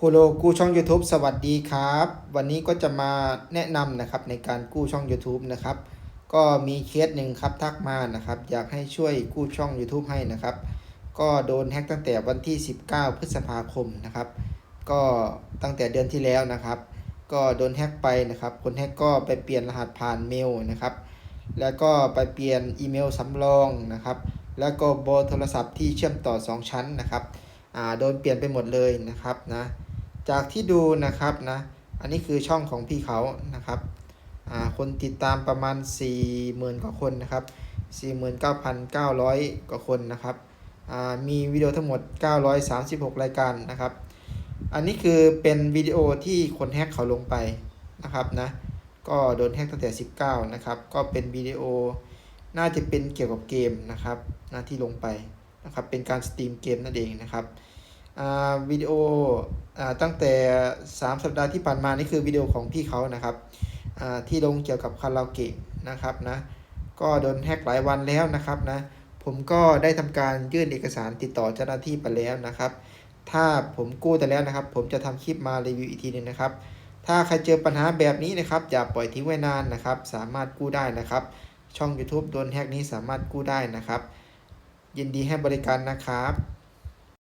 ครูโลกู้ช่อง YouTube สวัสดีครับ วันนี้ก็จะมาแนะนำนะครับในการกู้ช่อง YouTube นะครับ ก็มีเคสหนึ่งครับทักมานะครับ อยากให้ช่วยกู้ช่อง YouTube ให้นะครับ ก็โดนแฮ็กตั้งแต่วันที่ 19 พฤษภาคมนะครับ ก็ตั้งแต่เดือนที่แล้วนะครับ ก็โดนแฮ็กไปนะครับ คนแฮ็กก็ไปเปลี่ยนรหัสผ่านเมลนะครับ แล้วก็ไปเปลี่ยนอีเมลสำรองนะครับ แล้วก็เบอร์โทรศัพท์ที่เชื่อมต่อ 2 ชั้นนะครับ อ่าโดนเปลี่ยนไปหมดเลยนะครับนะ จากที่ดูนะครับนะอันนี้คือช่องของพี่เขานะครับอ่าคนติดตามประมาณ 40,000 กว่าคนนะครับ 49,900 กว่าคนนะครับอ่ามีวิดีโอทั้งหมด 936 รายการนะครับ อันนี้คือเป็นวิดีโอที่คนแฮกเขาลงไปนะครับนะก็โดนแฮกตั้งแต่ 19 นะครับ ก็เป็นวิดีโอน่าจะเป็นเกี่ยวกับเกมนะครับนะที่ลงไปนะครับเป็นการสตรีมเกมนั่นเองนะครับ วิดีโออตั้งแต่ 3 สัปดาห์ที่ผ่านมานี่คือวิดีโอของพี่เขานะครับที่ลงเกี่ยวกับคาราโอเกะนะครับนะก็โดนแฮกหลายวันแล้วนะครับนะผมก็ได้ทำการยื่นเอกสารติดต่อเจ้าหน้าที่ไปแล้วนะครับ ถ้าผมกู้แต่แล้วนะครับ ผมจะทำคลิปมารีวิวอีกทีหนึงนะครับ ถ้าใครเจอปัญหาแบบนี้นะครับอย่าปล่อยทิ้งไว้นานนะครับ สามารถกู้ได้นะครับ ช่อง YouTube โดนแฮกนี้สามารถกู้ได้นะครับ ยินดีให้บริการนะครับ